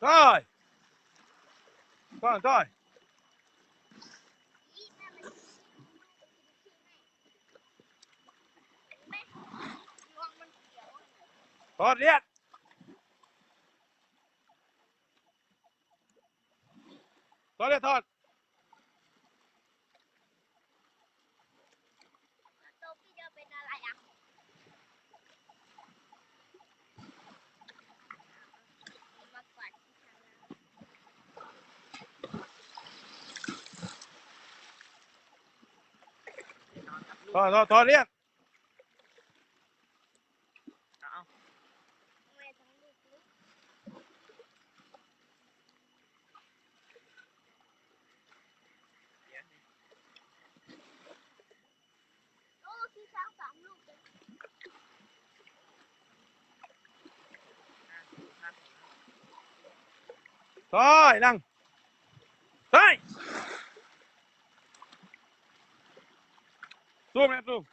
Rồi. Rồi, rồi. Còn điện. Còn điện thôi. thôi thôi thôi liền Thôi, Đăng. Thôi. ำแม่ทั้งลูกลูก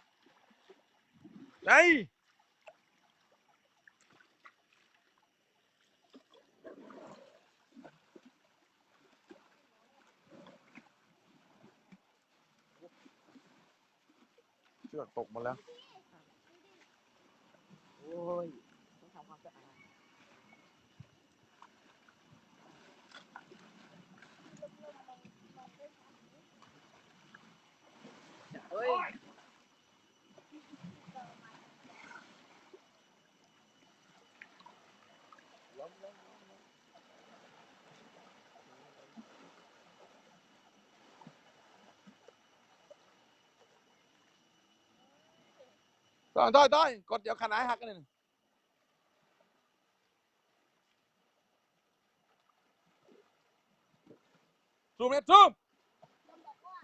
เดี๋ยว โอ้ขี้ช้างสามลูกเลย Thôi thôi thôi, cột vào khả nái hạt cái này. này. Zoom em zoom. มันบอกว่า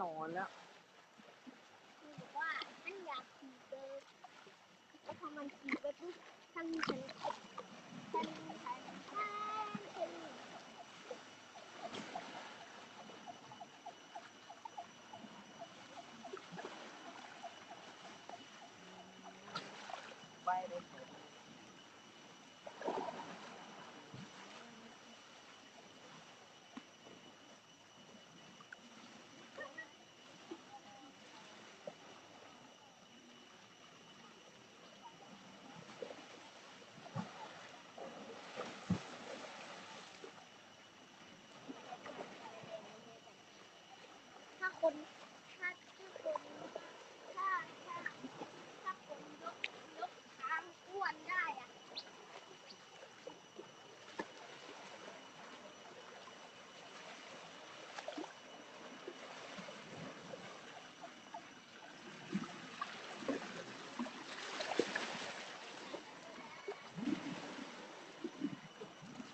นอนแล้วมันบอกว่ามันอยากขี่เกินแล้วพอมันขี่ไปปุ๊บท่านฉันท่านฉันท่านฉัน คนถ้าถ้าคนถ้าถ้าถ้าคนยกยกช้างอ้วนได้อะ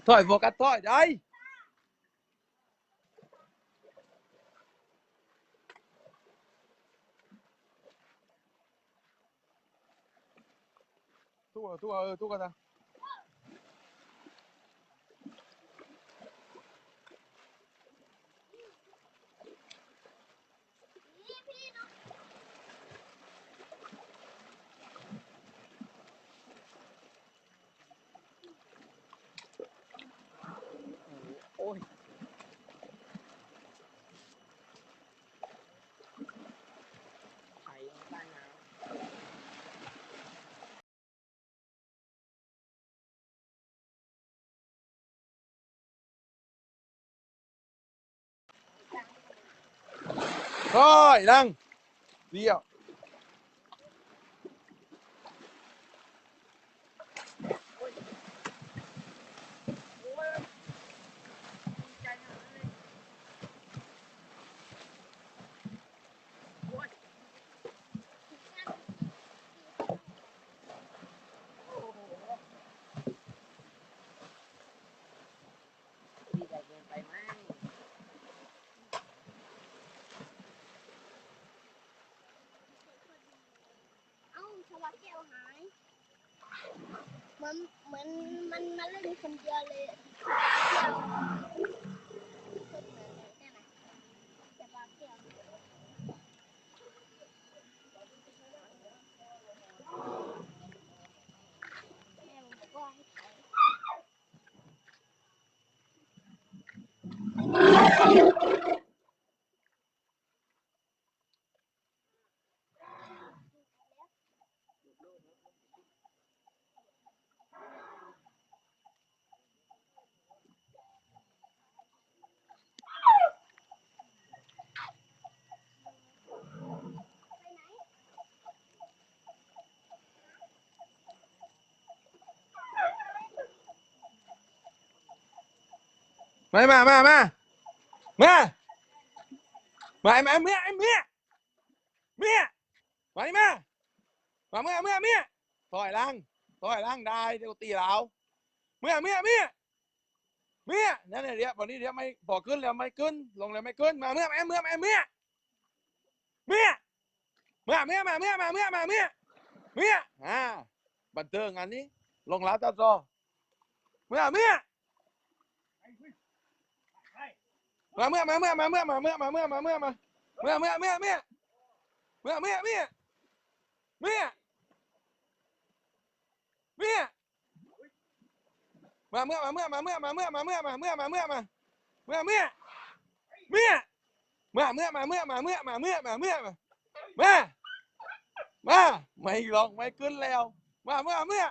Thôi vô cắt thôi, đây. Thu rồi, thu rồi, thu 有多高呢 ค่อยนั่งเดียว มือนเหมือนมันมาเล่นคนเดียวเลยปลาแก้วคนเหมือนเลยใช่ไหมแต่ปลาแก้วแม่บอกว่าให้ถอย มามามามามามามาเมียเมียเมียมาดิมามาเมื่อเมื่อเมียถอยหลังถอยหลังได้เดี๋ยวตีเราเมื่อเมียเมียเมียนั่นเนี่ยเดี๋ยววันนี้เดี๋ยวไม่พอขึ้นแล้วไม่ขึ้น ลงแล้วไม่ขึ้นมาเมื่อแม่เมื่อแม่เมียเมียมาเมียมาเมียมาเมียมาเมียเมียอ่าบันเทิงอันนี้ ลงแล้วจ้าจอเมื่อเมีย มาเมื่อมาเมื่อมาเมื่อมาเมื่อมาเมื่อมาเมื่อมาเมื่อเมื่อเมื่อเมื่อเมื่อเมื่อเมื่อเมื่อเมื่อมาเมื่อมาเมื่อมาเมื่อมาเมื่อมาเมื่อมาเมื่อมาเมื่อมาเมื่อเมื่อเมื่อมาเมื่อมาเมื่อมาเมื่อมาเมื่อมาเมื่อมามามาไม่ลงไม่ขึ้นแล้วมาเมื่อเมื่อ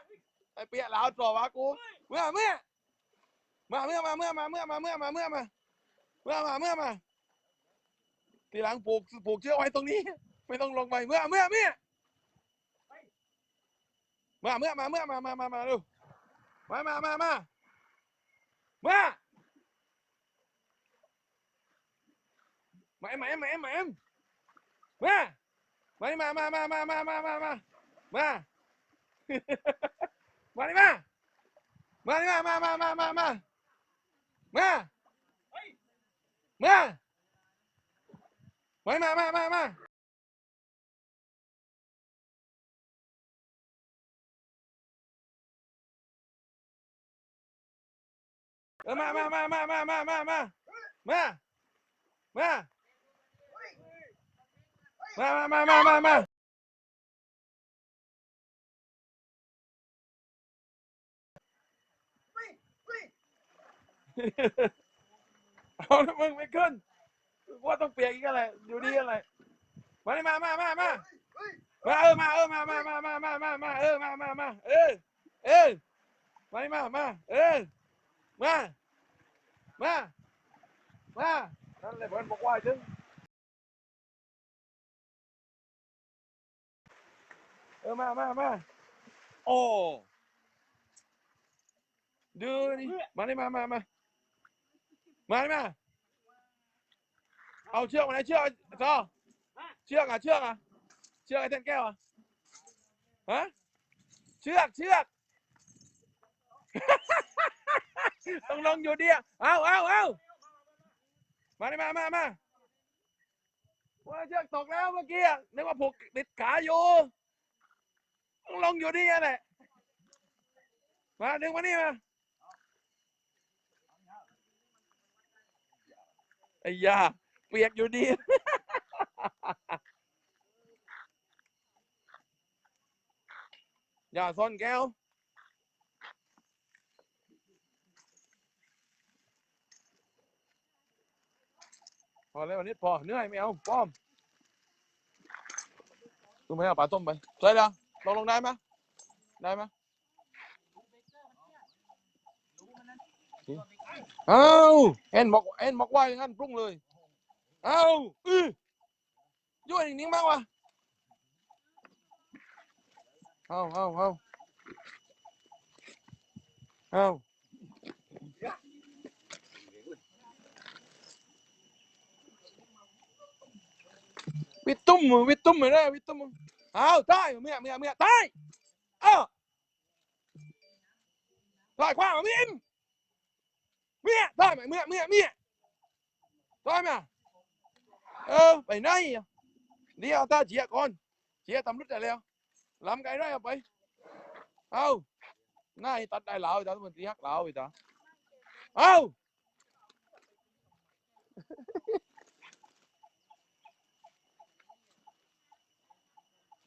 ไอเปียลาวตัววะกูเมื่อเมื่อมาเมื่อมาเมื่อมาเมื่อมาเมื่อมาเมื่อมา เมื่อมาเมื่อมาทีหลังปลูกปลูกเชือกไว้ตรงนี้ ไม่ต้องลงไปเมื่อเมื่อเมื่อมาเมื่อมาเมื่อมามามามาดูมามามามามามาเอ็มมาเอ็มมาเอ็มมาเอ็มมามานี่มามามามามามามามามา มานี่มามานี่มามามามามา Má Quay má má má má Má má má má má má má má má Má Má Má má má má má má Ha ha ha. เอาแล้วมึงไม่ขึ้นว่าต้องเปียกอีกอะไร อยู่ดีอะไร มาดิมามามามามาเออมาเออมามามามามามามาเออมามามาเออเออมาดิมามาเออมามามานั่นเลยเพื่อนบอกว่าจึงเออมามามาโอ้ดูดิมาดิมามามา มาดิมเอาเชือกมาไหนเชือกซอเชือกอะเชือกอะเชือกไอ้เต้นแก้วอะฮะเชือกเชือกต้องลงอยู่ดีอะเอาเอาเอามาดิมามามาว่าเชือกตกแล้วเมื่อกี้นึกว่าผูกติดขาอยู่ต้องลงอยู่ดีอะแหละมาดึงมานี่มา อ้ยาเปียกอยู่ดี อย่าซ่อนแก้ว พอแล้ววันนี้พอเหนื่อยไม่เอาป้อมดูไหมเอาปลาต้มไปใช่แล้วลงลงได้ไหมได้ไหม เอาเอ็นบอกเอ็นบอกว่าอย่างนั้นปรุงเลย เอาอือยั่วอย่างนี้บ้างวะเอาเอาเอาเอาวิตตุ้มวิตตุ้มไม่ได้วิตตุ้มเอาตายเมียเมียเมียตายเอ้าตายขวาเมียเ mẹ mẹ mẹ coi mà ờ bảy nay đi à ta chỉ à con chỉ à tầm lúc trả leo làm cái đấy à bảy không nay tắt đại lão ta mình đi hát lão vậy ta không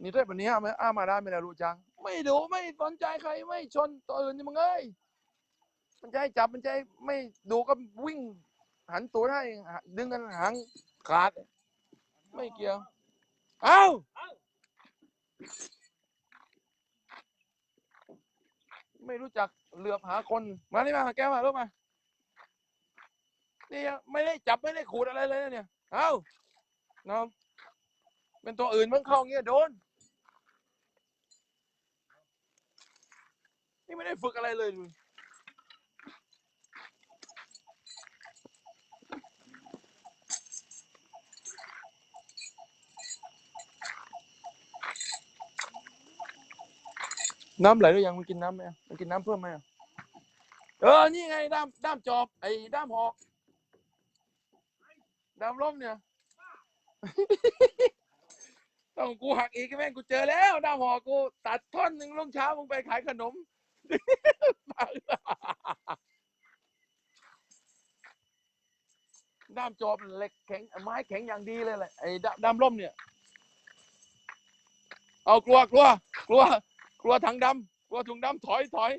นี่ได้แบบนี้อ้ามาได้ไม่ได้รู้จัง ไม่ดูไม่สนใจใครไม่ชนตัวอื่นมึงเอ้ย มันจะให้จับมันจะให้ไม่ดูก็วิ่ง หันตัวให้ดึงกันหางขาด ไม่เกี่ยว เอาไม่รู้จักเหลือบหาคน มานี่มาแก้วมาลูกมา นี่ไม่ได้จับไม่ได้ขูดอะไรเลยเนี่ย เอาน้องเป็นตัวอื่นมันเข้าอย่างเงี้ยโดน นี่ไม่ได้ฝึกอะไรเลย น้ำไหลหรือยังมันกินน้ำไหมมันกินน้ำเพิ่มไหมเออ นี่ไงด้ามด้ามจอบไอ้ด้ามหอกด้ามล่มเนี่ย ต้องกูหักอีกแม่งกูเจอแล้วด้ามหอกกูตัดท่อนหนึ่งลงเช้ามึงไปขายขนมด้ามจอบเหล็กแข็งไม้แข็งอย่างดีเลยแหละไอ้ด้ามด้ามล่มเนี่ย เอากลัวกลัวกลัว กลัวถังดำกลัวถุงดำถอยถอย